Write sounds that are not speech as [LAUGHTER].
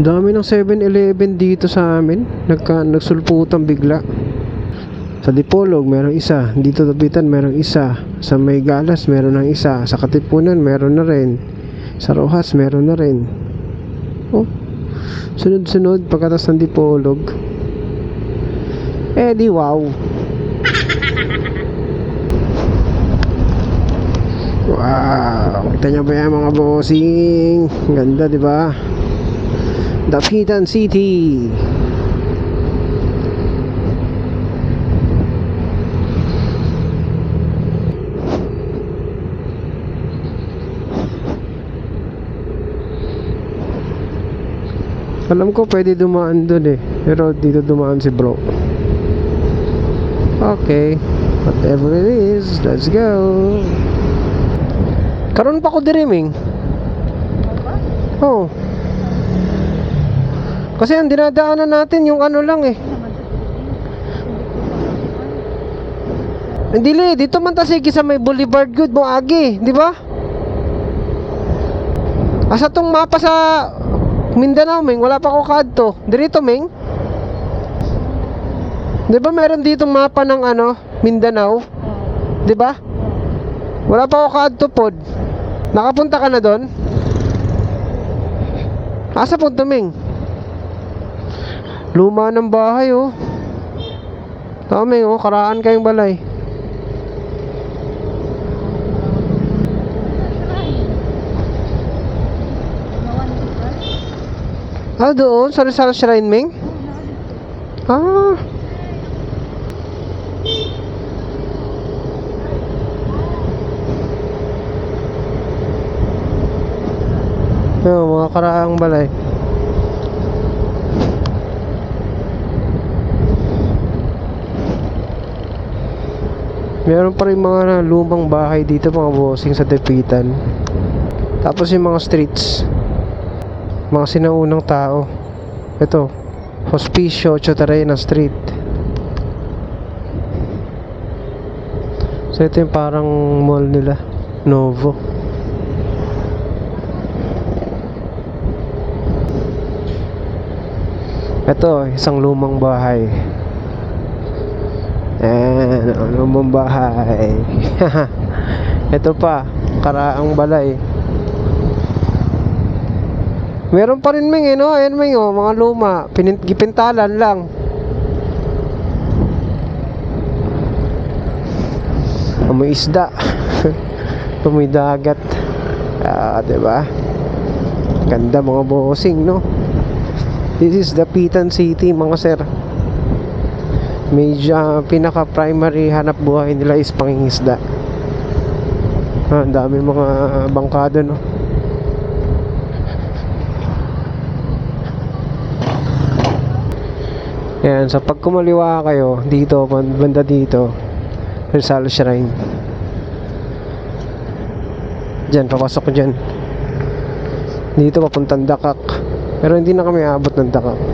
Dami ng 7-Eleven dito sa amin. Nagka, nagsulputan bigla. Sa Dipolog, merong isa. Dito Tabitan, merong isa. Sa May Galas, meron ng isa. Sa Katipunan, meron na rin. Sa Rojas, meron na rin. Oh, sunod-sunod pagkatas ng Dipolog. Eh di wow. Wow, kita niyo ba yan mga bossing? Ganda, di ba? Dapitan City. Alam ko pwede dumaan dun eh. Pero dito dumaan si bro. Okay. Whatever it is, let's go. Karon pa ko diriming. Oh. Kasi ang dinadaanan natin yung ano lang eh. Hindi li, dito man ta sige sa may Boulevard Good mo agi, di ba? Asa tong mapa sa Mindanao, Ming, wala pa ko kadto. Dirito, Ming. Di ba meron dito mapa ng ano, Mindanao? Di ba? Wala pa ako kadto pod. Nakapunta ka na doon? Asa punta, Ming? Luma ng bahay, oh. Tama, oh. Karaan kayong balay. Ah, doon? Sa Rizal Shrine, Ming? Ah. Ayun, mga karaang balay. Meron pa rin mga lumang bahay dito mga bossing sa Tepitan. Tapos yung mga streets. Mga sinaunang tao. Ito. Hospicio Chotarena Street. So ito yung parang mall nila. Novo. Ito, isang lumang bahay. Ayan, ang lumang bahay. [LAUGHS] Ito pa, karaang balay. Meron pa rin Ming eh, no? Ayan Ming, oh, mga luma. Pinint gipintalan lang. Amoy isda. [LAUGHS] Amoy dagat. Ah, 'di ba? Ganda mga bossing, no? This is the Pitan City, mga sir. Medyo ah, pinaka-primary hanap buhay nila is pangingisda. Ah, ang dami mga bangkado, no? Yan, sa pag kumaliwa kayo dito, ban- banda dito, Rizal Shrine. Diyan, papasok ko dyan. Dito papuntang Dakak. Pero hindi na kami aabot ng Dakak.